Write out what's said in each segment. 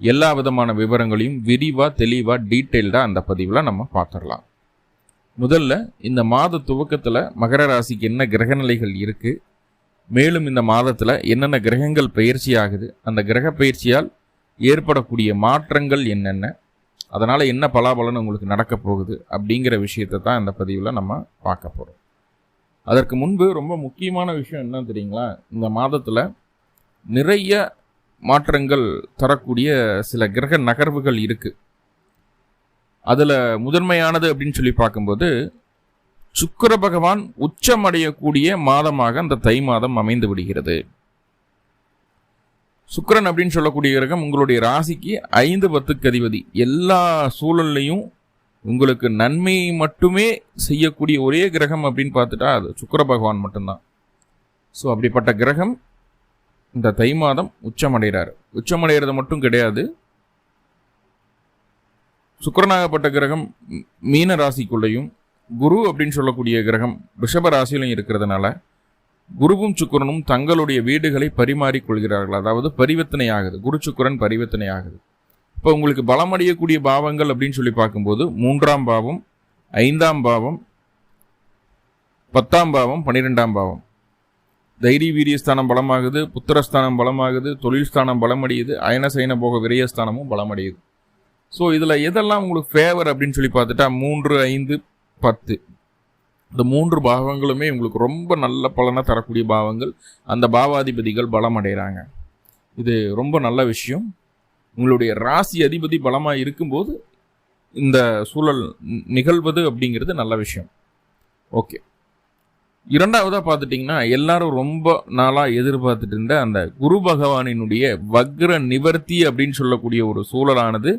எல்லா விதமான விவரங்களையும் விரிவாக தெளிவாக டீட்டெயில்டாக அந்த பதிவில் நம்ம பார்த்துடலாம் முதல்ல இந்த மாத துவக்கத்தில் மகர ராசிக்கு என்ன கிரகநிலைகள் இருக்குது மேலும் இந்த மாதத்தில் என்னென்ன கிரகங்கள் பயிற்சி ஆகுது? அந்த கிரக பயிற்சியால் ஏற்படக்கூடிய மாற்றங்கள் என்னென்ன? அதனால் என்ன பலாபலன் உங்களுக்கு நடக்க போகுது? அப்படிங்கிற விஷயத்தை தான் இந்த பதிவில் நம்ம பார்க்க போகிறோம் அதற்கு முன்பு ரொம்ப முக்கியமான விஷயம் என்ன தெரியுங்களா? இந்த மாதத்தில் நிறைய மாற்றங்கள் தரக்கூடிய சில கிரக நகர்வுகள் இருக்குது அதில் முதன்மையானது அப்படின்னு சொல்லி பார்க்கும்போது சுக்கர பகவான் உச்சமடையக்கூடிய மாதமாக அந்த தை மாதம் அமைந்து விடுகிறது. சுக்கிரன் அப்படின்னு சொல்லக்கூடிய கிரகம் உங்களுடைய ராசிக்கு ஐந்து பத்துக்கு அதிபதி. எல்லா சூழல்லையும் உங்களுக்கு நன்மையை மட்டுமே செய்யக்கூடிய ஒரே கிரகம் அப்படின்னு பார்த்துட்டா அது சுக்கர பகவான் மட்டும்தான். ஸோ அப்படிப்பட்ட கிரகம் இந்த தை மாதம் உச்சமடைகிறார். உச்சமடைகிறது மட்டும் கிடையாது. சுக்கரனாகப்பட்ட கிரகம் மீன ராசிக்குள்ளேயும் குரு அப்படின்னு சொல்லக்கூடிய கிரகம் ரிஷப ராசியிலும் இருக்கிறதுனால குருவும் சுக்கிரனும் தங்களுடைய வீடுகளை பரிமாறிக் கொள்கிறார்கள் அதாவது பரிவர்த்தனை ஆகுது. குரு சுக்கிரன் பரிவர்த்தனை ஆகுது. இப்போ உங்களுக்கு பலமடையக்கூடிய பாவங்கள் அப்படின்னு சொல்லி பார்க்கும்போது மூன்றாம் பாவம் ஐந்தாம் பாவம் பத்தாம் பாவம் பன்னிரெண்டாம் பாவம். தைரிய வீரியஸ்தானம் பலமாகுது புத்திரஸ்தானம் பலமாகுது தொழில் ஸ்தானம் பலமடையுது அயன சயன போக விரயஸ்தானமும் பலமடையுது. ஸோ இதில் எதெல்லாம் உங்களுக்கு ஃபேவர் அப்படின்னு சொல்லி பார்த்துட்டா மூன்று ஐந்து பத்து. இந்த மூன்று பாவங்களுமே உங்களுக்கு ரொம்ப நல்ல பலனை தரக்கூடிய பாவங்கள். அந்த பாவாதிபதிகள் பலமடைகிறாங்க இது ரொம்ப நல்ல விஷயம். உங்களுடைய ராசி அதிபதி பலமாக இருக்கும்போது இந்த சூழல் நிகழ்வது அப்படிங்கிறது நல்ல விஷயம். ஓகே இரண்டாவதாக பார்த்துட்டிங்கன்னா எல்லாரும் ரொம்ப நாளாக எதிர்பார்த்துட்டு இருந்த அந்த குரு பகவானினுடைய வக்ர நிவர்த்தி அப்படின்னு சொல்லக்கூடிய ஒரு சூழலானது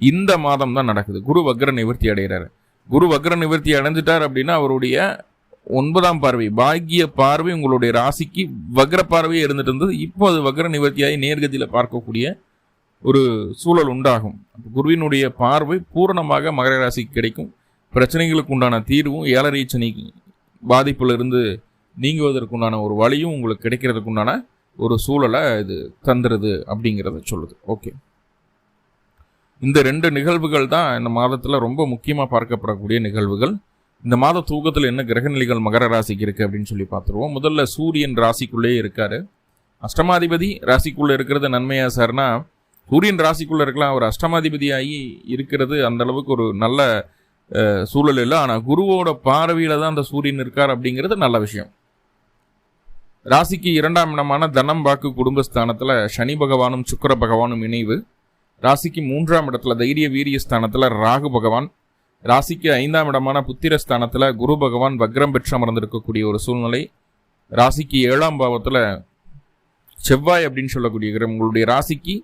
இந்த மாதம் தான் நடக்குது. குரு வக்ர நிவர்த்தி அடைகிறாரு. குரு வக்ர நிவர்த்தி அடைஞ்சிட்டார் அப்படின்னா அவருடைய ஒன்பதாம் பார்வை பாக்கிய பார்வை உங்களுடைய ராசிக்கு வக்ர பார்வையே இருந்துட்டு இருந்தது. இப்போ அது வக்ர நிவர்த்தியாகி நேர்கதியில் பார்க்கக்கூடிய ஒரு சூழல் உண்டாகும். குருவினுடைய பார்வை பூரணமாக மகர ராசிக்கு கிடைக்கும். பிரச்சனைகளுக்கு உண்டான தீர்வும் ஏழரை சனி பாதிப்பிலிருந்து நீங்குவதற்குண்டான ஒரு வழியும் உங்களுக்கு கிடைக்கிறதுக்குண்டான ஒரு சூழலை இது தந்துடுது அப்படிங்கிறத சொல்லுது. ஓகே. இந்த ரெண்டு நிகழ்வுகள் தான் இந்த மாதத்தில் ரொம்ப முக்கியமாக பார்க்கப்படக்கூடிய நிகழ்வுகள். இந்த மாத தூக்கத்தில் என்ன கிரகநிலைகள் மகர ராசிக்கு இருக்குது அப்படின்னு சொல்லி பார்த்துருவோம். முதல்ல சூரியன் ராசிக்குள்ளேயே இருக்கார். அஷ்டமாதிபதி ராசிக்குள்ளே இருக்கிறது நன்மையா சார்னா சூரியன் ராசிக்குள்ளே இருக்கலாம். அவர் அஷ்டமாதிபதியாகி இருக்கிறது அந்தளவுக்கு ஒரு நல்ல சூழல் இல்லை. ஆனால் குருவோட பார்வையில் தான் அந்த சூரியன் இருக்கார் அப்படிங்கிறது நல்ல விஷயம். ராசிக்கு இரண்டாம் இடமான தனம் வாக்கு குடும்பஸ்தானத்தில் சனி பகவானும் சுக்கர பகவானும் இணைவு. ராசிக்கு மூன்றாம் இடத்துல தைரிய வீரிய ஸ்தானத்தில் ராகு பகவான். ராசிக்கு ஐந்தாம் இடமான புத்திர ஸ்தானத்தில் குரு பகவான் வக்ரம் பெற்று அமர்ந்திருக்கக்கூடிய ஒரு சூழ்நிலை. ராசிக்கு ஏழாம் பாவத்தில் செவ்வாய் அப்படின்னு சொல்லக்கூடிய உங்களுடைய ராசிக்கு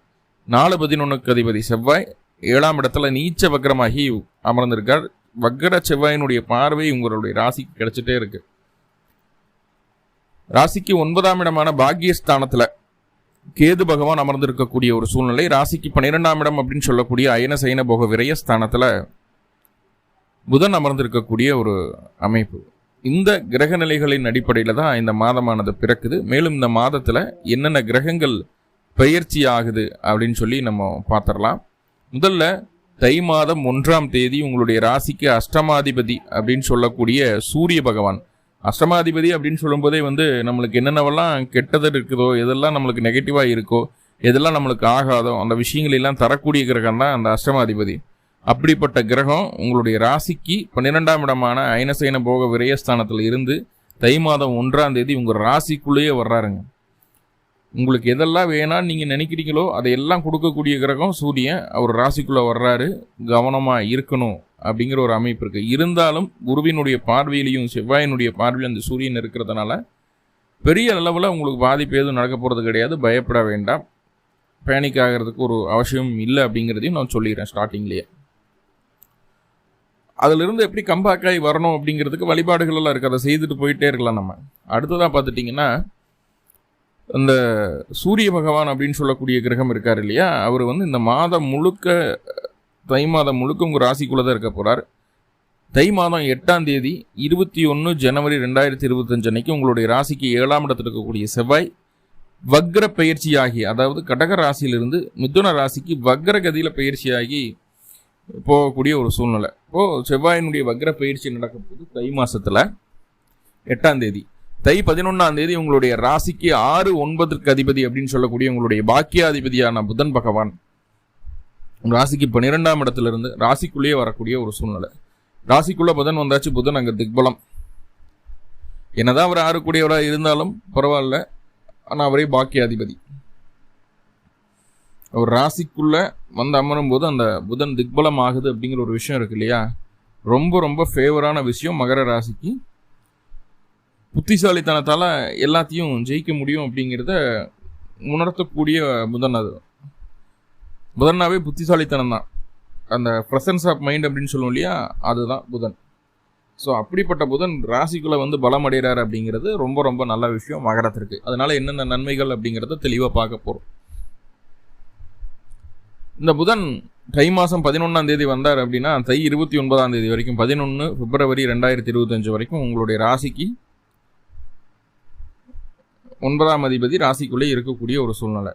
நாலு பதினொன்றுக்கு அதிபதி செவ்வாய். ஏழாம் இடத்துல நீச்ச வக்ரமாகி அமர்ந்திருக்கார். வக்ர செவ்வாயினுடைய பார்வை உங்களுடைய ராசிக்கு கிடைச்சிட்டே இருக்கு. ராசிக்கு ஒன்பதாம் இடமான பாக்கியஸ்தானத்துல கேது பகவான் அமர்ந்திருக்கக்கூடிய ஒரு சூழ்நிலை. ராசிக்கு பன்னிரெண்டாம் இடம் அப்படின்னு சொல்லக்கூடிய அயன சயன போக விரயஸ்தானத்தில் புதன் அமர்ந்திருக்கக்கூடிய ஒரு அமைப்பு. இந்த கிரக நிலைகளின் அடிப்படையில் தான் இந்த மாதமானது பிறக்குது. மேலும் இந்த மாதத்தில் என்னென்ன கிரகங்கள் பெயர்ச்சி ஆகுது அப்படின்னு சொல்லி நம்ம பார்த்துடலாம். முதல்ல தை மாதம் ஒன்றாம் தேதி உங்களுடைய ராசிக்கு அஷ்டமாதிபதி அப்படின்னு சொல்லக்கூடிய சூரிய பகவான். அஷ்டமாதிபதி அப்படின்னு சொல்லும்போதே வந்து நம்மளுக்கு என்னென்னவெல்லாம் கெட்டது இருக்குதோ எதெல்லாம் நம்மளுக்கு நெகட்டிவாக இருக்கோ எதெல்லாம் நம்மளுக்கு ஆகாதோ அந்த விஷயங்கள் எல்லாம் தரக்கூடிய கிரகம் தான் அந்த அஷ்டமாதிபதி. அப்படிப்பட்ட கிரகம் உங்களுடைய ராசிக்கு பன்னிரெண்டாம் இடமான ஐனசைன போக விரயஸ்தானத்தில் இருந்து தை மாதம் ஒன்றாம் தேதி உங்கள் ராசிக்குள்ளேயே வர்றாருங்க. உங்களுக்கு எதெல்லாம் வேணாம்னு நீங்கள் நினைக்கிறீங்களோ அதையெல்லாம் கொடுக்கக்கூடிய கிரகம் சூரியன். அவர் ராசிக்குள்ளே வர்றாரு. கவனமாக இருக்கணும் அப்படிங்கிற ஒரு அமைப்பு இருக்குது இருந்தாலும் குருவினுடைய பார்வையிலையும் செவ்வாயினுடைய பார்வையில் அந்த சூரியன் இருக்கிறதுனால பெரிய அளவில் உங்களுக்கு பாதிப்பு எதுவும் நடக்க போகிறது கிடையாது. பயப்பட வேண்டாம். பேனிக் ஆகிறதுக்கு ஒரு அவசியம் இல்லை அப்படிங்கிறதையும் நான் சொல்லிடுறேன் ஸ்டார்டிங்லேயே அதிலிருந்து எப்படி கம்பாக்காய் ஆகி வரணும் அப்படிங்கிறதுக்கு வழிபாடுகள் எல்லாம் இருக்குது அதை செய்துட்டு போயிட்டே இருக்கலாம் நம்ம. அடுத்ததாக பார்த்துட்டிங்கன்னா இந்த சூரிய பகவான் அப்படின்னு சொல்லக்கூடிய கிரகம் இருக்கார் இல்லையா அவர் வந்து இந்த மாதம் முழுக்க தை மாதம் முழுக்க உங்கள் ராசிக்குள்ளே தான் இருக்க போகிறார் தை மாதம் எட்டாம் தேதி இருபத்தி ஒன்று ஜனவரி ரெண்டாயிரத்தி இருபத்தஞ்சு அன்னைக்கு உங்களுடைய ராசிக்கு ஏழாம் இடத்துல இருக்கக்கூடிய செவ்வாய் வக்ர பயிற்சியாகி அதாவது கடக ராசியிலிருந்து மிதுன ராசிக்கு வக்ர கதியில் பயிற்சியாகி போகக்கூடிய ஒரு சூழ்நிலை. இப்போது செவ்வாயினுடைய வக்ர பயிற்சி நடக்கும் போது தை மாதத்தில் எட்டாம் தேதி. தை பதினொன்றாம் தேதி உங்களுடைய ராசிக்கு ஆறு ஒன்பதற்கு அதிபதி அப்படின்னு சொல்லக்கூடிய உங்களுடைய பாக்கியாதிபதியான புதன் பகவான். ராசிக்கு பன்னிரெண்டாம் இடத்துல இருந்து ராசிக்குள்ளேயே வரக்கூடிய ஒரு சூழ்நிலை. ராசிக்குள்ள புதன் வந்தாச்சு புதன் அங்கே திக்பலம். என்னதான் அவர் ஆறுக்கூடியவராக இருந்தாலும் பரவாயில்ல ஆனால் அவரே பாக்கியாதிபதி. அவர் ராசிக்குள்ள வந்து அமரும் போது அந்த புதன் திக்பலம் ஆகுது அப்படிங்கிற ஒரு விஷயம் இருக்கு இல்லையா? ரொம்ப ரொம்ப ஃபேவரான விஷயம் மகர ராசிக்கு. புத்திசாலித்தனத்தால் எல்லாத்தையும் ஜெயிக்க முடியும் அப்படிங்கிறத உணர்த்தக்கூடிய புதன் அது. புதன்னாவே புத்திசாலித்தனம் தான். அந்த ப்ரெசன்ஸ் ஆஃப் மைண்ட் அப்படின்னு சொல்லுவோம் இல்லையா? அதுதான் புதன். ஸோ அப்படிப்பட்ட புதன் ராசிக்குள்ளே வந்து பலம் அடைகிறார் அப்படிங்கிறது ரொம்ப ரொம்ப நல்ல விஷயம் மகரத்திற்கு. அதனால என்னென்ன நன்மைகள் அப்படிங்கிறத தெளிவாக பார்க்க போகிறோம் இந்த புதன் தை மாதம் பதினொன்றாம் தேதி வந்தார் அப்படின்னா தை இருபத்தி ஒன்பதாம் தேதி வரைக்கும் பதினொன்று பிப்ரவரி ரெண்டாயிரத்தி இருபத்தஞ்சு வரைக்கும் உங்களுடைய ராசிக்கு ஒன்பதாம் அதிபதி ராசிக்குள்ளே இருக்கக்கூடிய ஒரு சூழ்நிலை.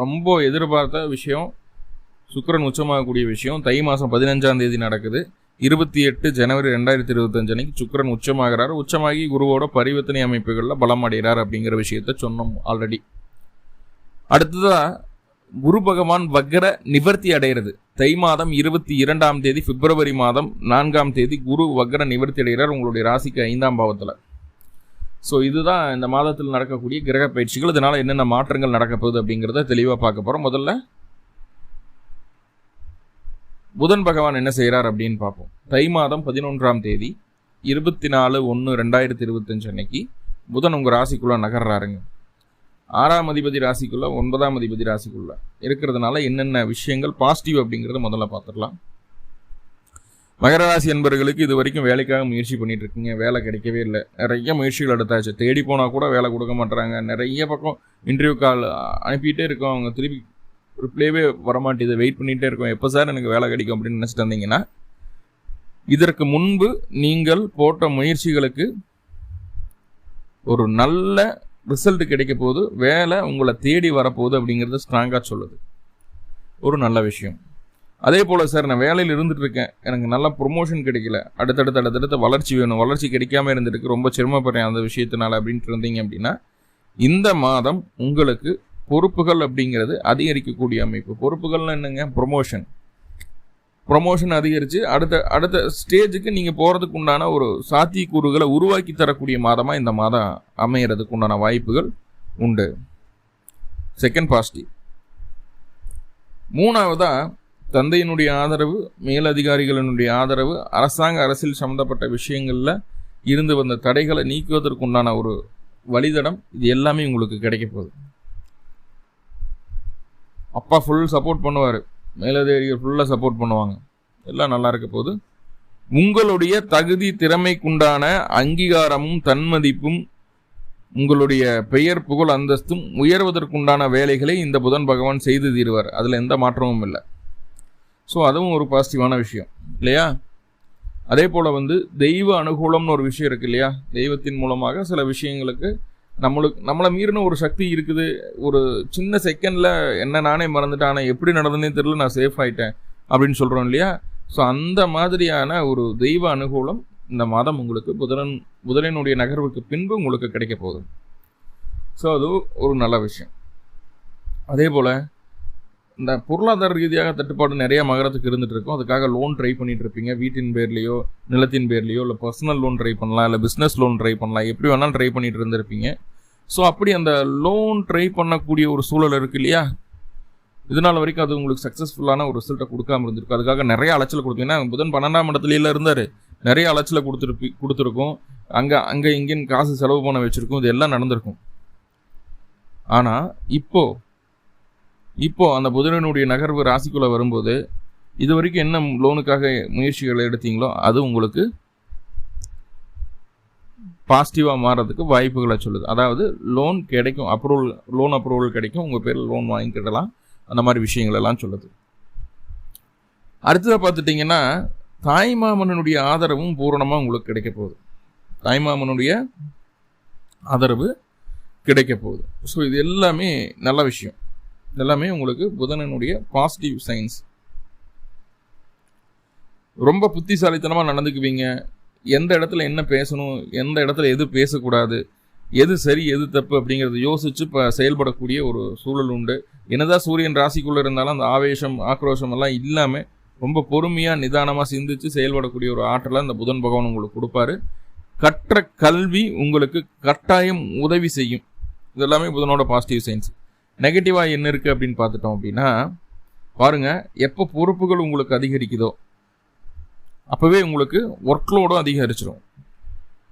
ரொம்ப எதிர்பார்த்த விஷயம் சுக்கரன் உச்சமாகக்கூடிய விஷயம். தை மாதம் பதினஞ்சாம் தேதி நடக்குது. இருபத்தி எட்டு ஜனவரி ரெண்டாயிரத்தி இருபத்தஞ்சு அன்னைக்கு சுக்கரன் உச்சமாகிறார். உச்சமாகி குருவோட பரிவர்த்தனை அமைப்புகளில் பலம் அடைகிறார் அப்படிங்கிற விஷயத்த சொன்னோம் ஆல்ரெடி அடுத்ததாக குரு பகவான் வக்கர நிவர்த்தி அடைகிறது. தை மாதம் இருபத்தி இரண்டாம் தேதி பிப்ரவரி மாதம் நான்காம் தேதி குரு வக்கர நிவர்த்தி அடைகிறார் உங்களுடைய ராசிக்கு ஐந்தாம் பாவத்தில். ஸோ இதுதான் இந்த மாதத்தில் நடக்கக்கூடிய கிரக பயிற்சிகள். இதனால் என்னென்ன மாற்றங்கள் நடக்கப்போகுது அப்படிங்கிறத தெளிவாக பார்க்க போகிறோம் முதல்ல புதன் பகவான் என்ன செய்கிறார் அப்படின்னு பார்ப்போம். தை மாதம் பதினொன்றாம் தேதி இருபத்தி நாலு ஒன்று ரெண்டாயிரத்தி இருபத்தஞ்சு அன்னைக்கு புதன் உங்கள் ராசிக்குள்ளே நகர்றாருங்க. ஆறாம் அதிபதி ராசிக்குள்ளே ஒன்பதாம் அதிபதி ராசிக்குள்ளே இருக்கிறதுனால என்னென்ன விஷயங்கள் பாசிட்டிவ் அப்படிங்கிறத முதல்ல பார்த்துடலாம். மகர ராசி என்பவர்களுக்கு இது வரைக்கும் வேலைக்காக முயற்சி பண்ணிட்டு இருக்கீங்க வேலை கிடைக்கவே இல்லை. நிறைய முயற்சிகள் எடுத்தாச்சு. தேடி போனால் கூட வேலை கொடுக்க மாட்டுறாங்க நிறைய பக்கம் இன்டர்வியூ கால் அனுப்பிட்டே இருக்கோம். அவங்க திருப்பி ரிப்ளேவே வரமாட்டேது. வெயிட் பண்ணிகிட்டே இருக்கோம். எப்போ சார் எனக்கு வேலை கிடைக்கும் அப்படின்னு நினச்சிட்டு வந்தீங்கன்னா இதற்கு முன்பு நீங்கள் போட்ட முயற்சிகளுக்கு ஒரு நல்ல ரிசல்ட் கிடைக்க போது வேலை உங்களை தேடி வரப்போகுது அப்படிங்கிறது ஸ்ட்ராங்காக சொல்லுது. ஒரு நல்ல விஷயம். அதே போல் சார் நான் வேலையில் இருந்துட்டு இருக்கேன் எனக்கு நல்ல ப்ரொமோஷன் கிடைக்கல. அடுத்தடுத்து அடுத்தடுத்த வளர்ச்சி வேணும். வளர்ச்சி கிடைக்காம இருந்துருக்கு ரொம்ப சிரமப்படுறேன் அந்த விஷயத்தினால அப்படின்ட்டு இருந்தீங்க அப்படின்னா இந்த மாதம் உங்களுக்கு பொறுப்புகள் அப்படிங்கிறது அதிகரிக்கக்கூடிய அமைப்பு. பொறுப்புகள்னு என்னங்க? ப்ரொமோஷன் ப்ரொமோஷன் அதிகரித்து அடுத்த அடுத்த ஸ்டேஜுக்கு நீங்கள் போகிறதுக்கு உண்டான ஒரு சாத்தியக்கூறுகளை உருவாக்கி தரக்கூடிய மாதமாக இந்த மாதம் அமைகிறதுக்கு உண்டான வாய்ப்புகள் உண்டு. செகண்ட் பாசிட்டிவ் மூணாவதாக தந்தையினுடைய ஆதரவு மேலதிகாரிகளினுடைய ஆதரவு அரசாங்க அரசியல் சம்மந்தப்பட்ட விஷயங்களில் இருந்து வந்த தடைகளை நீக்குவதற்குண்டான ஒரு வழிதடம் இது எல்லாமே உங்களுக்கு கிடைக்க போகுது. அப்பா ஃபுல் சப்போர்ட் பண்ணுவார். மேலதிகாரிகள் ஃபுல்லாக சப்போர்ட் பண்ணுவாங்க. எல்லாம் நல்லா இருக்க போது உங்களுடைய தகுதி திறமைக்குண்டான அங்கீகாரமும் தன்மதிப்பும் உங்களுடைய பெயர் புகழ் அந்தஸ்தும் உயர்வதற்குண்டான வேலைகளை இந்த புதன் பகவான் செய்து தீர்வார். அதில் எந்த மாற்றமும் இல்லை. ஸோ அதுவும் ஒரு பாசிட்டிவான விஷயம். இல்லையா? அதே போல் வந்து தெய்வ அனுகூலம்னு ஒரு விஷயம் இருக்குது இல்லையா? தெய்வத்தின் மூலமாக சில விஷயங்களுக்கு நம்மளுக்கு நம்மளை மீறின ஒரு சக்தி இருக்குது. ஒரு சின்ன செகண்டில் என்ன நானே மறந்துட்டேன் ஆனால் எப்படி நடந்ததுன்னே தெரியல நான் சேஃப் ஆகிட்டேன் அப்படின்னு சொல்கிறோம் இல்லையா? ஸோ அந்த மாதிரியான ஒரு தெய்வ அனுகூலம் இந்த மாதம் உங்களுக்கு புதரன் புதரனுடைய நகர்வுக்கு பின்பு உங்களுக்கு கிடைக்க போகுது. ஸோ அது ஒரு நல்ல விஷயம். அதே போல் இந்த பொருளாதார ரீதியாக தட்டுப்பாடு நிறைய மகரத்துக்கு இருந்துட்டு இருக்கும் அதுக்காக லோன் ட்ரை பண்ணிட்டு இருப்பீங்க வீட்டின் பேர்லையோ நிலத்தின் பேர்லையோ இல்லை பர்சனல் லோன் ட்ரை பண்ணலாம் இல்லை பிஸ்னஸ் லோன் ட்ரை பண்ணலாம். எப்படி வேணாலும் ட்ரை பண்ணிட்டு இருந்திருப்பீங்க. ஸோ அப்படி அந்த லோன் ட்ரை பண்ணக்கூடிய ஒரு சூழல் இருக்கு இல்லையா? இதனால் வரைக்கும் அது உங்களுக்கு சக்ஸஸ்ஃபுல்லான ஒரு ரிசல்ட்டை கொடுக்காம இருந்திருக்கு அதுக்காக நிறைய அலைச்சல் கொடுத்தீங்கன்னா புதன் பன்னெண்டாம் இடத்துல இருந்தார். நிறைய அலைச்சலை கொடுத்துருப்பி கொடுத்துருக்கோம். அங்கே அங்கே இங்கேன்னு காசு செலவு பண்ண வச்சுருக்கோம். இது எல்லாம் நடந்திருக்கும். ஆனால் இப்போது இப்போ அந்த புதனனுடைய நகர்வு ராசிக்குள்ளே வரும்போது இது வரைக்கும் என்ன லோனுக்காக முயற்சிகளை எடுத்தீங்களோ அது உங்களுக்கு பாசிட்டிவாக மாறதுக்கு வாய்ப்புகளை சொல்லுது. அதாவது லோன் கிடைக்கும் அப்ரூவல் லோன் அப்ரூவல் கிடைக்கும் உங்கள் பேரில் லோன் வாங்கிக்கிடலாம் அந்த மாதிரி விஷயங்களெல்லாம் சொல்லுது. அடுத்ததாக பார்த்துட்டிங்கன்னா தாய்மாமனுடைய ஆதரவும் பூரணமாக உங்களுக்கு கிடைக்க போகுது. தாய்மாமனுடைய ஆதரவு கிடைக்க போகுது. ஸோ இது எல்லாமே நல்ல விஷயம். எல்லாமே உங்களுக்கு புதனனுடைய பாசிட்டிவ் சயின்ஸ் ரொம்ப புத்திசாலித்தனமாக நடந்துக்குவீங்க. எந்த இடத்துல என்ன பேசணும் எந்த இடத்துல எது பேசக்கூடாது எது சரி எது தப்பு அப்படிங்கிறத யோசித்து இப்போ செயல்படக்கூடிய ஒரு சூழல் உண்டு. என்னதான் சூரியன் ராசிக்குள்ளே இருந்தாலும் அந்த ஆவேசம் ஆக்ரோஷம் எல்லாம் இல்லாமல் ரொம்ப பொறுமையாக நிதானமாக சிந்தித்து செயல்படக்கூடிய ஒரு ஆற்றலை அந்த புதன் பகவான் உங்களுக்கு கொடுப்பாரு. கற்ற கல்வி உங்களுக்கு கட்டாயம் உதவி செய்யும். இதெல்லாமே புதனோட பாசிட்டிவ் சயின்ஸ் நெகட்டிவாக என்ன இருக்குது அப்படின்னு பார்த்துட்டோம் அப்படின்னா பாருங்கள் எப்போ பொறுப்புகள் உங்களுக்கு அதிகரிக்குதோ அப்போவே உங்களுக்கு ஒர்க்லோடும் அதிகரிச்சிடும்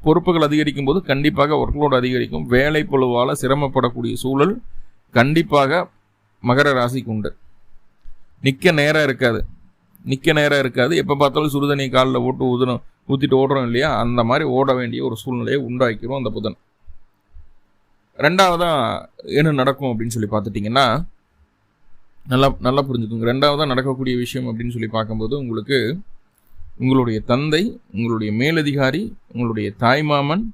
பொறுப்புகள் அதிகரிக்கும் போது கண்டிப்பாக ஒர்க்லோடு அதிகரிக்கும். வேலை பொழுவால் சிரமப்படக்கூடிய சூழல் கண்டிப்பாக மகர ராசிக்கு உண்டு. நிற்க நேரம் இருக்காது. நிற்க நேரம் இருக்காது. எப்போ பார்த்தாலும் சுடுதண்ணி காலில் ஓட்டு ஊதுணும் ஊற்றிட்டு ஓடுறோம் இல்லையா? அந்த மாதிரி ஓட வேண்டிய ஒரு சூழ்நிலையை உண்டாக்கிடும் அந்த புதன். ரெண்டாவதாக என்ன நடக்கும் அப்படின்னு சொல்லி பார்த்துட்டிங்கன்னா நல்லா நல்லா புரிஞ்சுக்கோங்க. ரெண்டாவதாக நடக்கக்கூடிய விஷயம் அப்படின்னு சொல்லி பார்க்கும்போது உங்களுக்கு உங்களுடைய தந்தை உங்களுடைய மேலதிகாரி உங்களுடைய தாய் மாமன்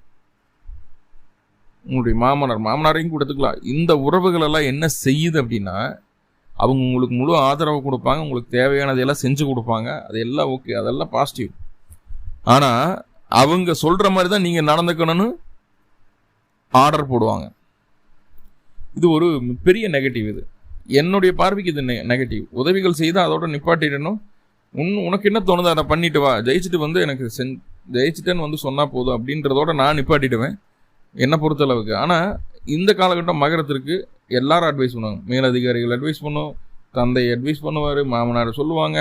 உங்களுடைய மாமனார் மாமனாரையும் கொடுத்துக்கலாம் இந்த உறவுகளெல்லாம் என்ன செய்யுது அப்படின்னா அவங்க உங்களுக்கு முழு ஆதரவு கொடுப்பாங்க உங்களுக்கு தேவையானதையெல்லாம் செஞ்சு கொடுப்பாங்க. அது எல்லாம் ஓகே அதெல்லாம் பாசிட்டிவ் ஆனால் அவங்க சொல்கிற மாதிரி தான் நீங்கள் நடந்துக்கணும்னு ஆர்டர் போடுவாங்க. இது ஒரு பெரிய நெகட்டிவ் இது. என்னுடைய பார்வைக்கு இது நெகட்டிவ் உதவிகள் செய்தால் அதோட நிப்பாட்டிடணும். உன் உனக்கு என்ன தோணுதோ அதை பண்ணிட்டு வா. ஜெயிச்சுட்டு வந்து எனக்கு சென் ஜெயிச்சுட்டேன்னு வந்து சொன்னால் போதும் அப்படின்றதோட நான் நிப்பாட்டிடுவேன். என்னை பொறுத்தளவுக்கு ஆனால் இந்த காலகட்டம் மகரத்திற்கு எல்லாரும் அட்வைஸ் பண்ணுவாங்க. மேலதிகாரிகள் அட்வைஸ் பண்ணும். தந்தை அட்வைஸ் பண்ணுவார். மாமனார் சொல்லுவாங்க.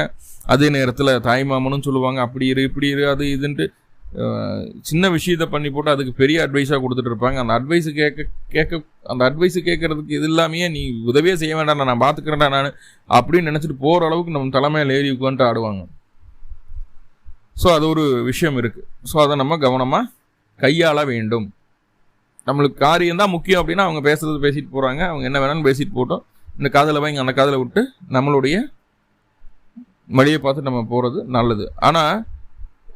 அதே நேரத்தில் தாய் மாமனும் சொல்லுவாங்க. அப்படி இரு இப்படி இரு அது இதுன்ட்டு சின்ன விஷயத்த பண்ணி போட்டு அதுக்கு பெரிய அட்வைஸாக கொடுத்துட்டு இருப்பாங்க. அந்த அட்வைஸு கேட்க கேட்க அந்த அட்வைஸு கேட்கறதுக்கு இது இல்லாமையே நீ உதவியே செய்ய வேண்டாம் நான் பார்த்துக்கிறேன்டா நான் அப்படின்னு நினச்சிட்டு போகிற அளவுக்கு நம்ம தலைமையில் ஏறி உட்காந்துட்டு ஆடுவாங்க. ஸோ அது ஒரு விஷயம் இருக்குது ஸோ அதை நம்ம கவனமாக கையாள வேண்டும். நம்மளுக்கு காரியம் தான் முக்கியம் அப்படின்னா அவங்க பேசுறது பேசிட்டு போகிறாங்க அவங்க என்ன வேணாலும் பேசிட்டு போட்டோம். இந்த காதில் வாங்கி அந்த காதில் விட்டு நம்மளுடைய வழியை பார்த்து நம்ம போகிறது நல்லது. ஆனால்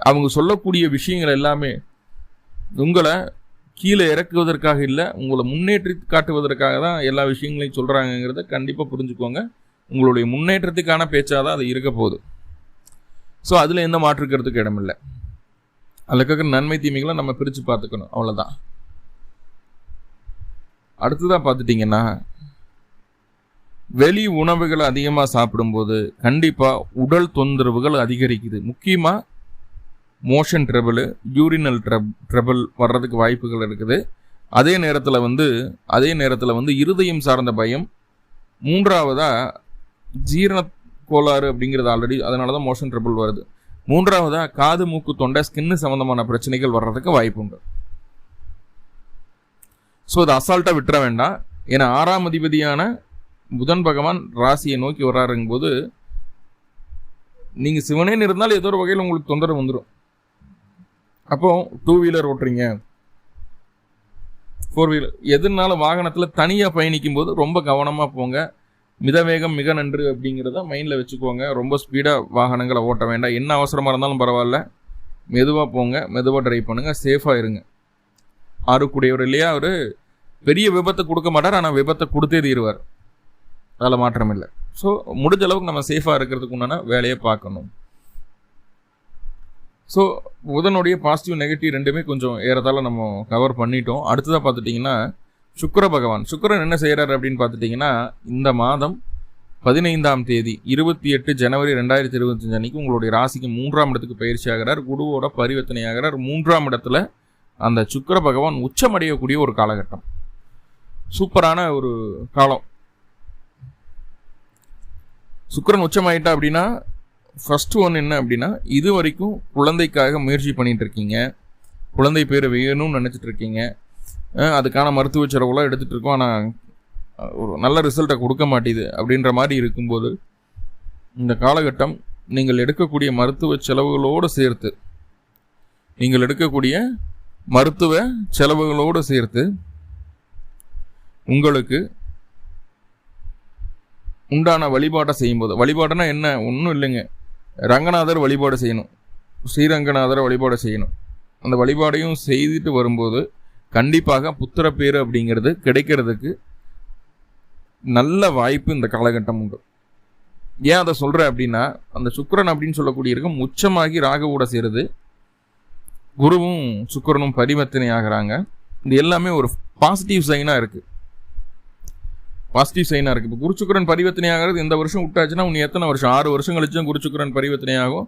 அவங்க சொல்லக்கூடிய விஷயங்கள் எல்லாமே உங்களை கீழே இறக்குவதற்காக இல்லை உங்களை முன்னேற்றி காட்டுவதற்காக தான் எல்லா விஷயங்களையும் சொல்கிறாங்கங்கிறத கண்டிப்பாக புரிஞ்சுக்கோங்க. உங்களுடைய முன்னேற்றத்துக்கான பேச்சாக தான் அது இருக்க போகுது. ஸோ அதில் எந்த மாற்றுக்கிறதுக்கு இடமில்லை. அதுக்காக நன்மை தீமைகளை நம்ம பிரித்து பார்த்துக்கணும். அவ்வளோதான் அடுத்ததாக பார்த்துட்டிங்கன்னா வெளி உணவுகளை அதிகமாக சாப்பிடும்போது கண்டிப்பாக உடல் தொந்தரவுகள் அதிகரிக்குது. முக்கியமாக மோஷன் ட்ரபிள் யூரினல் ட்ரப் ட்ரபிள் வர்றதுக்கு வாய்ப்புகள் இருக்குது. அதே நேரத்தில் வந்து அதே நேரத்தில் வந்து இருதயம் சார்ந்த பயம். மூன்றாவதாக ஜீரண கோளாறு அப்படிங்கிறது ஆல்ரெடி அதனால தான் மோஷன் ட்ரபிள் வருது. மூன்றாவதாக காது மூக்கு தொண்டை ஸ்கின்னு சம்மந்தமான பிரச்சனைகள் வர்றதுக்கு வாய்ப்பு உண்டு ஸோ அதை அசால்ட்டாக விட்டுற வேண்டாம். ஏன்னா ஆறாம் அதிபதியான புதன் பகவான் ராசியை நோக்கி வர்றாருங்கும் போது நீங்கள் சிவனேன்னு இருந்தால் ஏதோ ஒரு வகையில் உங்களுக்கு தொந்தரவு வந்துடும் அப்போ டூ வீலர் ஓட்டுறீங்க. ஃபோர் வீலர் எதுனாலும் வாகனத்தில் தனியாக பயணிக்கும் போது ரொம்ப கவனமாக போங்க. மிதவேகம் மிக நன்று அப்படிங்கிறத மைண்டில் வச்சுக்கோங்க. ரொம்ப ஸ்பீடாக வாகனங்களை ஓட்ட வேண்டாம். என்ன அவசரமாக இருந்தாலும் பரவாயில்ல. மெதுவாக போங்க. மெதுவாக ட்ரைவ் பண்ணுங்கள் சேஃபாக இருங்க. ஆறுக்குடையவர் இல்லையா? அவர் பெரிய விபத்தை கொடுக்க மாட்டார். ஆனால் விபத்தை கொடுத்தே தீருவார். அதில் மாற்றம் இல்லை ஸோ முடிஞ்ச அளவுக்கு நம்ம சேஃபாக இருக்கிறதுக்கு உண்டான வேலையை பார்க்கணும். ஸோ புதனுடைய பாசிட்டிவ் நெகட்டிவ் ரெண்டுமே கொஞ்சம் ஏறத்தால நம்ம கவர் பண்ணிட்டோம். அடுத்ததாக பார்த்துட்டிங்கன்னா சுக்கர பகவான். சுக்கரன் என்ன செய்கிறார் அப்படின்னு பார்த்துட்டிங்கன்னா இந்த மாதம் பதினைந்தாம் தேதி இருபத்தி எட்டு ஜனவரி ரெண்டாயிரத்தி இருபத்தஞ்சு அன்னைக்கு உங்களுடைய ராசிக்கு மூன்றாம் இடத்துக்கு பயிற்சி ஆகிறார் குருவோட பரிவர்த்தனை ஆகிறார். மூன்றாம் இடத்துல அந்த சுக்கர பகவான் உச்சமடையக்கூடிய ஒரு காலகட்டம். சூப்பரான ஒரு காலம். சுக்கரன் உச்சமாயிட்டா அப்படின்னா ஃபஸ்ட்டு ஒன்று என்ன அப்படின்னா இது வரைக்கும் குழந்தைக்காக முயற்சி பண்ணிகிட்டு இருக்கீங்க குழந்தை பேர் வேணும்னு நினச்சிட்டு இருக்கீங்க அதுக்கான மருத்துவ செலவுலாம் எடுத்துகிட்டு இருக்கோம் ஆனால் ஒரு நல்ல ரிசல்ட்டை கொடுக்க மாட்டேது அப்படின்ற மாதிரி இருக்கும்போது இந்த காலகட்டம் நீங்கள் எடுக்கக்கூடிய மருத்துவ செலவுகளோடு சேர்த்து நீங்கள் எடுக்கக்கூடிய மருத்துவ செலவுகளோடு சேர்த்து உங்களுக்கு உண்டான வழிபாட்டை செய்யும்போது வழிபாடுனா என்ன? ஒன்றும் இல்லைங்க. ரங்கநாதர் வழிபாடு செய்யணும். ஸ்ரீரங்கநாதரை வழிபாடு செய்யணும். அந்த வழிபாடையும் செய்துட்டு வரும்போது கண்டிப்பாக புத்திர பேர் அப்படிங்கிறது கிடைக்கிறதுக்கு நல்ல வாய்ப்பு இந்த காலகட்டம் உண்டு. ஏன் அதை சொல்கிறேன் அப்படின்னா அந்த சுக்கரன் அப்படின்னு சொல்லக்கூடிய இருக்கும் உச்சமாகி ராகவோட சேருது. குருவும் சுக்கரனும் பரிவர்த்தனை ஆகிறாங்க. இது எல்லாமே ஒரு பாசிட்டிவ் சைனாக இருக்குது பாசிட்டிவ் சைனாக இருக்குது இப்போ குருச்சுக்கரன் பரிவர்த்தனை ஆகிறது இந்த வருஷம் விட்டாச்சுன்னா உன் எத்தனை வருஷம்? ஆறு வருஷம் கழிச்சும் குருச்சுக்கரன் பரிவர்த்தனை ஆகும்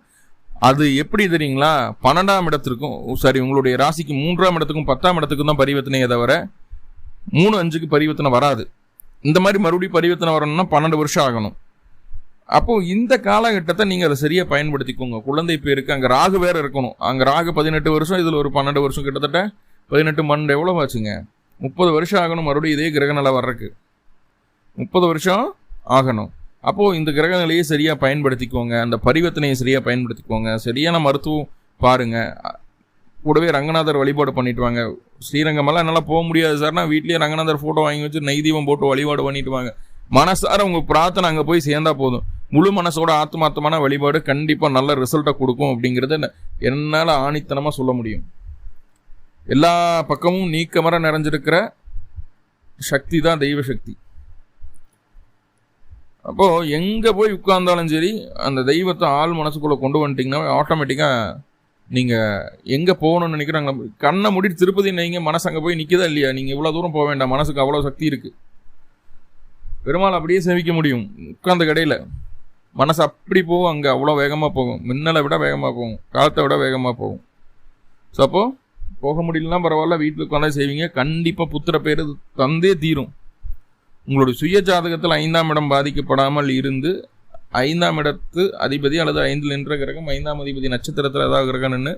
அது எப்படி தெரியுங்களா? பன்னெண்டாம் இடத்திற்கும் சாரி உங்களுடைய ராசிக்கு மூன்றாம் இடத்துக்கும் பத்தாம் இடத்துக்கும் தான் பரிவர்த்தனையை தவிர மூணு அஞ்சுக்கு பரிவர்த்தனை வராது. இந்த மாதிரி மறுபடியும் பரிவர்த்தனை வரணும்னா பன்னெண்டு வருஷம் ஆகணும். அப்போ இந்த காலகட்டத்தை நீங்கள் அதை சரியாக பயன்படுத்திக்கோங்க. குழந்தை பேருக்கு அங்கே ராகு வேற இருக்கணும். அங்கே ராகு பதினெட்டு வருஷம் இதில் ஒரு பன்னெண்டு வருஷம் கிட்டத்தட்ட பதினெட்டு மண் எவ்வளோ ஆச்சுங்க? முப்பது வருஷம் ஆகணும் மறுபடியும் இதே கிரகநிலை வர்றதுக்கு. முப்பது வருஷம் ஆகணும். அப்போது இந்த கிரக நிலையை சரியாக பயன்படுத்திக்கோங்க. அந்த பரிவர்த்தனையை சரியாக பயன்படுத்திக்கோங்க. சரியான மருத்துவம் பாருங்கள் கூடவே ரங்கநாதர் வழிபாடு பண்ணிட்டு வாங்க. ஸ்ரீரங்கமெல்லாம் என்னால் போக முடியாது சார்னா வீட்லேயே ரங்கநாதர் ஃபோட்டோ வாங்கி வச்சு நெய்தீபம் போட்டு வழிபாடு பண்ணிட்டு வாங்க. மனசார உங்கள் பிரார்த்தனை அங்கே போய் சேர்ந்தா போதும். முழு மனசோட ஆத்மார்த்தமான வழிபாடு கண்டிப்பாக நல்ல ரிசல்ட்டை கொடுக்கும் அப்படிங்கிறத என்னால் ஆணித்தனமாக சொல்ல முடியும். எல்லா பக்கமும் நீக்கமர நிறைஞ்சிருக்கிற சக்தி தான் தெய்வ சக்தி. அப்போது எங்கே போய் உட்கார்ந்தாலும் சரி அந்த தெய்வத்தை ஆள் மனசுக்குள்ளே கொண்டு வந்துட்டிங்கன்னா ஆட்டோமேட்டிக்காக நீங்கள் எங்கே போகணும்னு நினைக்கிறாங்க கண்ணை முடிட்டு திருப்பதி நீங்கள் மனசு அங்கே போய் நிற்கதா இல்லையா? நீங்கள் இவ்வளோ தூரம் போக வேண்டாம் மனசுக்கு அவ்வளோ சக்தி இருக்குது பெருமாள் அப்படியே சேவிக்க முடியும் உட்கார்ந்த கடையில். மனசு அப்படி போகும் அங்கே அவ்வளோ வேகமாக போகும். மின்னலை விட வேகமாக போகும் காலத்தை விட வேகமாக போகும். ஸோ அப்போது போக முடியலன்னா பரவாயில்ல வீட்டில் உட்காந்து செய்வீங்க. கண்டிப்பாக புத்திர பேர் தந்தே தீரும். உங்களுடைய சுய ஜாதகத்தில் ஐந்தாம் இடம் பாதிக்கப்படாமல் இருந்து ஐந்தாம் இடத்து அதிபதி அல்லது ஐந்தில் நின்ற கிரகம் ஐந்தாம் அதிபதி நட்சத்திரத்தில் ஏதாவது கிரகம்னு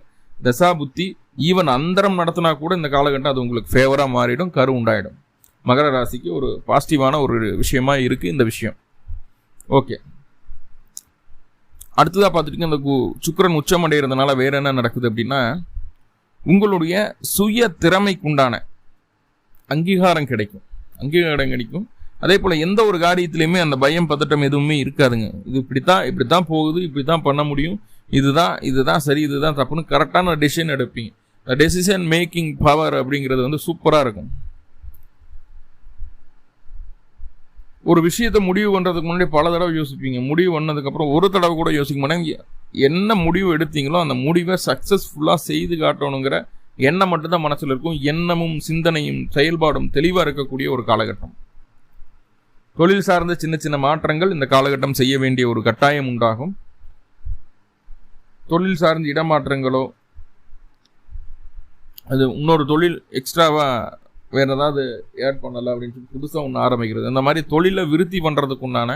தசா புத்தி ஈவன் அந்தரம் நடத்தினா கூட இந்த காலகட்டம் அது உங்களுக்கு ஃபேவராக மாறிடும் கரு உண்டாயிடும். மகர ராசிக்கு ஒரு பாசிட்டிவான ஒரு விஷயமா இருக்குது இந்த விஷயம். ஓகே அடுத்ததாக பார்த்துட்டு இந்த சுக்கரன் உச்சமடைகிறதுனால வேற என்ன நடக்குது அப்படின்னா உங்களுடைய சுய திறமைக்குண்டான அங்கீகாரம் கிடைக்கும். அங்கீகாரம் கிடைக்கும். அதே போல் எந்த ஒரு காரியத்திலையுமே அந்த பயம் பதட்டம் எதுவுமே இருக்காதுங்க. இது இப்படித்தான் இப்படித்தான் போகுது இப்படி தான் பண்ண முடியும். இதுதான் இதுதான் சரி இதுதான் தப்புன்னு கரெக்டான டெசிஷன் எடுப்பீங்க. டெசிஷன் மேக்கிங் பவர் அப்படிங்கிறது வந்து சூப்பராக இருக்கும். ஒரு விஷயத்தை முடிவு பண்ணுறதுக்கு முன்னாடி பல தடவை யோசிப்பீங்க. முடிவு பண்ணதுக்கப்புறம் ஒரு தடவை கூட யோசிக்க மாட்டாங்க என்ன முடிவு எடுத்தீங்களோ அந்த முடிவை சக்ஸஸ்ஃபுல்லாக செய்து காட்டணுங்கிற எண்ணம் மட்டும்தான் மனசில் இருக்கும். எண்ணமும் சிந்தனையும் செயல்பாடும் தெளிவாக இருக்கக்கூடிய ஒரு காலகட்டம். தொழில் சார்ந்த சின்ன சின்ன மாற்றங்கள் இந்த காலகட்டம் செய்ய வேண்டிய ஒரு கட்டாயம் உண்டாகும். தொழில் சார்ந்த இடமாற்றங்களோ அது இன்னொரு தொழில் எக்ஸ்ட்ராவாக வேறு ஏதாவது ஏட் பண்ணலை அப்படின்னு சொல்லி புதுசாக ஒன்று ஆரம்பிக்கிறது. அந்த மாதிரி தொழிலை விருத்தி பண்ணுறதுக்கு உண்டான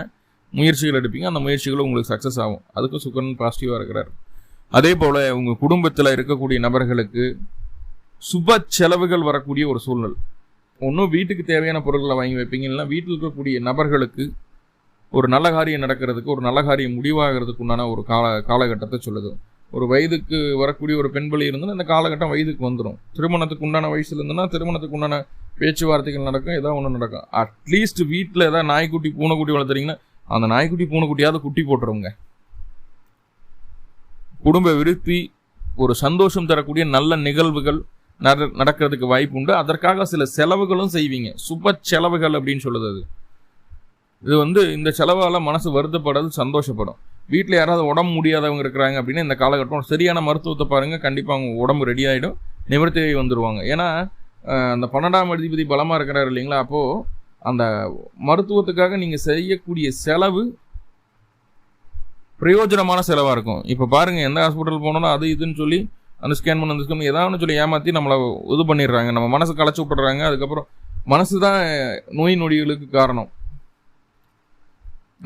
முயற்சிகள் எடுப்பீங்க. அந்த முயற்சிகளும் உங்களுக்கு சக்ஸஸ் ஆகும். அதுக்கும் சுக்கரன் பாசிட்டிவாக இருக்கிறார். அதே போல் உங்கள் குடும்பத்தில் இருக்கக்கூடிய நபர்களுக்கு சுப செலவுகள் வரக்கூடிய ஒரு சூழ்நிலை. ஒன்றும் வீட்டுக்கு தேவையான பொருட்களை வாங்கி வைப்பீங்க. இல்லைனா வீட்டில் இருக்கக்கூடிய நபர்களுக்கு ஒரு நல்ல காரியம் நடக்கிறதுக்கு ஒரு நல்ல காரியம் முடிவாகிறதுக்கு உண்டான ஒரு கால காலகட்டத்தை சொல்லுது. ஒரு வயதுக்கு வரக்கூடிய ஒரு பெண் பலி இருந்ததுன்னா இந்த காலகட்டம் வயதுக்கு வந்துடும் திருமணத்துக்கு உண்டான வயசுல இருந்ததுன்னா திருமணத்துக்கு உண்டான பேச்சுவார்த்தைகள் நடக்கும் ஏதாவது ஒன்று நடக்கும். அட்லீஸ்ட் வீட்டில் ஏதாவது நாய்க்குட்டி பூனைக்குட்டி வளர்த்துறீங்கன்னா அந்த நாய்க்குட்டி பூனைக்குட்டியாவது குட்டி போட்டுருவோங்க குடும்ப விருத்தி ஒரு சந்தோஷம் தரக்கூடிய நல்ல நிகழ்வுகள் நடக்கிறதுக்கு வாய்ப்பு உண்டு அதற்காக சில செலவுகளும் செய்வீங்க. சுப செலவுகள் அப்படின்னு சொல்லுது அது. இது வந்து இந்த செலவால் மனசு வருத்தப்படாது சந்தோஷப்படும். வீட்டில் யாராவது உடம்பு முடியாதவங்க இருக்கிறாங்க அப்படின்னா இந்த காலகட்டம் சரியான மருத்துவத்தை பாருங்கள் கண்டிப்பாக அவங்க உடம்பு ரெடி ஆகிடும் நிவர்த்தியாகி வந்துடுவாங்க ஏன்னா அந்த பன்னெண்டாம் அதிபதி பலமாக இருக்கிறாரு இல்லைங்களா? அப்போது அந்த மருத்துவத்துக்காக நீங்கள் செய்யக்கூடிய செலவு பிரயோஜனமான செலவாக இருக்கும். இப்போ பாருங்கள் எந்த ஹாஸ்பிட்டல் போனோன்னா அது இதுன்னு சொல்லி அந்த ஸ்கேன் பண்ண அந்த ஸ்கேன் ஏதாவது சொல்லி ஏமாற்றி நம்மளை இது பண்ணிடுறாங்க. நம்ம மனசு களைச்சி விட்டுறாங்க அதுக்கப்புறம் மனசு தான் நோய் நொடிகளுக்கு காரணம்.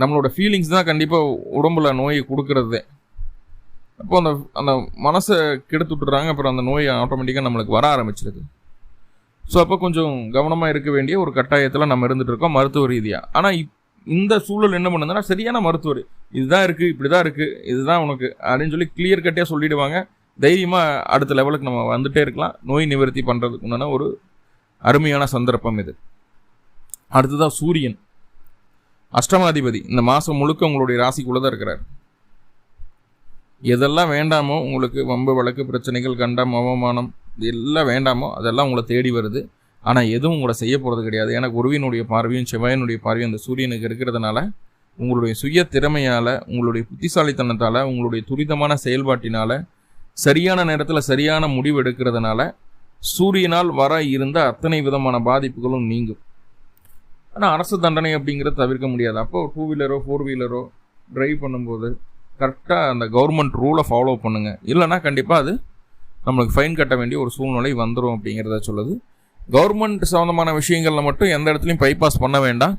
நம்மளோட ஃபீலிங்ஸ் தான் கண்டிப்பாக உடம்புல நோயை கொடுக்கறதே. அப்போ அந்த அந்த மனசை கெடுத்து விட்டுறாங்க அப்புறம் அந்த நோய் ஆட்டோமேட்டிக்காக நம்மளுக்கு வர ஆரம்பிச்சிருது. ஸோ அப்போ கொஞ்சம் கவனமாக இருக்க வேண்டிய ஒரு கட்டாயத்தில் நம்ம இருந்துகிட்டு இருக்கோம் மருத்துவ ரீதியாக ஆனால் இப் இந்த சூழல் என்ன பண்ணுதுன்னா சரியான மருத்துவர் இதுதான் இருக்குது இப்படி தான் இருக்குது இதுதான் உனக்கு அப்படின்னு சொல்லி கிளியர் கட்டே சொல்லிடுவாங்க. தைரியமாக அடுத்த லெவலுக்கு நம்ம வந்துகிட்டே இருக்கலாம். நோய் நிவர்த்தி பண்ணுறதுக்கு உண்டான ஒரு அருமையான சந்தர்ப்பம் இது. அடுத்ததான் சூரியன். அஷ்டமாதிபதி இந்த மாதம் முழுக்க உங்களுடைய ராசிக்குள்ளே தான் இருக்கிறார். எதெல்லாம் வேண்டாமோ உங்களுக்கு வம்பு வழக்கு பிரச்சனைகள் கண்டம் அவமானம் இது எல்லாம் வேண்டாமோ அதெல்லாம் உங்களை தேடி வருது. ஆனால் எதுவும் உங்களை செய்ய போகிறது கிடையாது. ஏன்னா குருவினுடைய பார்வையும் செவ்வாயினுடைய பார்வையும் அந்த சூரியனுக்கு இருக்கிறதுனால உங்களுடைய சுய திறமையால் உங்களுடைய புத்திசாலித்தனத்தால் உங்களுடைய துரிதமான செயல்பாட்டினால் சரியான நேரத்தில் சரியான முடிவு எடுக்கிறதுனால சூரியனால் வர இருந்த அத்தனை விதமான பாதிப்புகளும் நீங்கும். ஆனால் அரசு தண்டனை அப்படிங்கிறத தவிர்க்க முடியாது. அப்போ டூ வீலரோ ஃபோர் வீலரோ ட்ரைவ் பண்ணும்போது கரெக்டாக அந்த கவர்மெண்ட் ரூலை ஃபாலோ பண்ணுங்கள் இல்லைனா கண்டிப்பாக அது நம்மளுக்கு ஃபைன் கட்ட வேண்டிய ஒரு சூழ்நிலை வந்துடும் அப்படிங்கிறத சொல்லுது. கவர்மெண்ட் சம்மந்தமான விஷயங்களில் மட்டும் எந்த இடத்துலையும் பைபாஸ் பண்ண வேண்டாம்.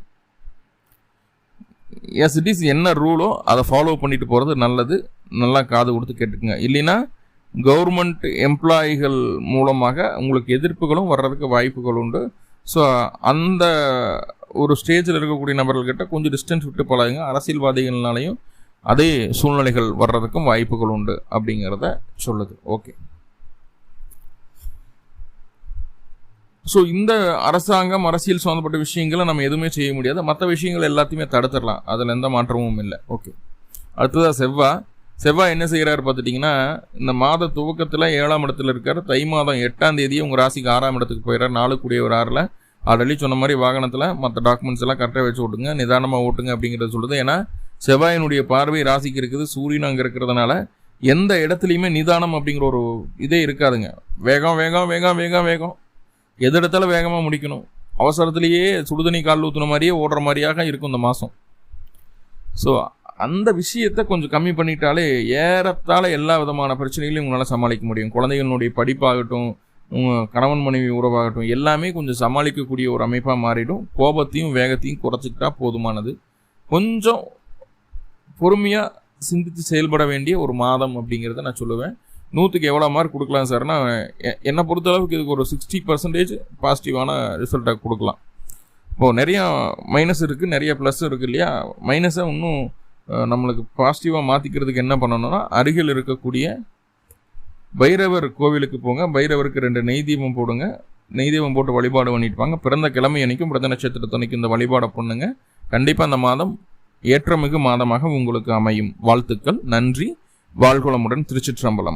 எஸ் இட் இஸ் என்ன ரூலோ அதை ஃபாலோ பண்ணிட்டு போகிறது நல்லது. நல்லா காது கொடுத்து கேட்டுக்குங்க. இல்லைன்னா கவர்மெண்ட் எம்ப்ளாயிகள் மூலமாக உங்களுக்கு எதிர்ப்புகளும் வர்றதுக்கு வாய்ப்புகள் உண்டு. ஸோ அந்த ஒரு ஸ்டேஜில் இருக்கக்கூடிய நபர்கள்கிட்ட கொஞ்சம் டிஸ்டன்ஸ் விட்டு பழகுங்க. அரசியல்வாதிகள்னாலையும் அதே சூழ்நிலைகள் வர்றதுக்கும் வாய்ப்புகள் உண்டு அப்படிங்கிறத சொல்லுது. ஓகே ஸோ இந்த அரசாங்கம் அரசியல் சம்மந்தப்பட்ட விஷயங்களை நம்ம எதுவுமே செய்ய முடியாது. மற்ற விஷயங்கள் எல்லாத்தையுமே தடுத்துடலாம். அதில் எந்த மாற்றமும் இல்லை. ஓகே அடுத்ததாக செவ்வாய் செவ்வாய் என்ன செய்கிறாரு பார்த்துட்டிங்கன்னா இந்த மாத துவக்கத்தில் ஏழாம் இடத்துல இருக்கார். தை மாதம் எட்டாம் தேதியே உங்கள் ராசிக்கு ஆறாம் இடத்துக்கு போயிடுறார். நாலு கூடிய ஒரு ஆறில். ஆல்ரெடி சொன்ன மாதிரி வாகனத்தில் மற்ற டாக்குமெண்ட்ஸ் எல்லாம் கரெக்டாக வச்சு ஓட்டுங்க. நிதானமாக ஓட்டுங்க அப்படிங்கிறத சொல்லுது ஏன்னா செவ்வாயினுடைய பார்வை ராசிக்கு இருக்குது. சூரியன் அங்கே இருக்கிறதுனால எந்த இடத்துலையுமே நிதானம் அப்படிங்கிற ஒரு இதே இருக்காதுங்க. வேகம் வேகம் வேகம் வேகம் வேகம். எது இடத்துல வேகமாக முடிக்கணும். அவசரத்துலேயே சுடுதண்ணி கால் ஊற்றுன மாதிரியே ஓடுற மாதிரியாக இருக்கும் இந்த மாதம் ஸோ அந்த விஷயத்தை கொஞ்சம் கம்மி பண்ணிட்டாலே ஏறத்தாழ எல்லா விதமான பிரச்சனைகளையும் உங்களால் சமாளிக்க முடியும். குழந்தைகளுடைய படிப்பாகட்டும் உங்கள் கணவன் மனைவி உறவாகட்டும் எல்லாமே கொஞ்சம் சமாளிக்கக்கூடிய ஒரு அமைப்பாக மாறிடும். கோபத்தையும் வேகத்தையும் குறைச்சிக்கிட்டா போதுமானது. கொஞ்சம் பொறுமையாக சிந்தித்து செயல்பட வேண்டிய ஒரு மாதம் அப்படிங்கிறத நான் சொல்லுவேன். நூற்றுக்கு எவ்வளோ மார்க் கொடுக்கலாம் சார்னா என்னை பொறுத்தளவுக்கு இதுக்கு ஒரு சிக்ஸ்டி பர்சன்டேஜ் பாசிட்டிவான ரிசல்ட்டை கொடுக்கலாம். இப்போது நிறையா மைனஸ் இருக்குது நிறைய ப்ளஸ் இருக்குது இல்லையா? மைனஸை இன்னும் நம்மளுக்கு பாசிட்டிவாக மாற்றிக்கிறதுக்கு என்ன பண்ணணும்னா அருகில் இருக்கக்கூடிய பைரவர் கோவிலுக்கு போங்க. பைரவருக்கு ரெண்டு நெய் தீபம் போடுங்க. நெய் தீபம் போட்டு வழிபாடு பண்ணிட்டுப்பாங்க பிறந்த கிழமை அன்னைக்கும் பிறந்த நட்சத்திரத்தனைக்கும் இந்த வழிபாடை பண்ணுங்க. கண்டிப்பாக அந்த மாதம் ஏற்றமிகு மாதமாக உங்களுக்கு அமையும். வாழ்த்துக்கள். நன்றி. வாழ்குளமுடன் திருச்சிற்றம்பலம்.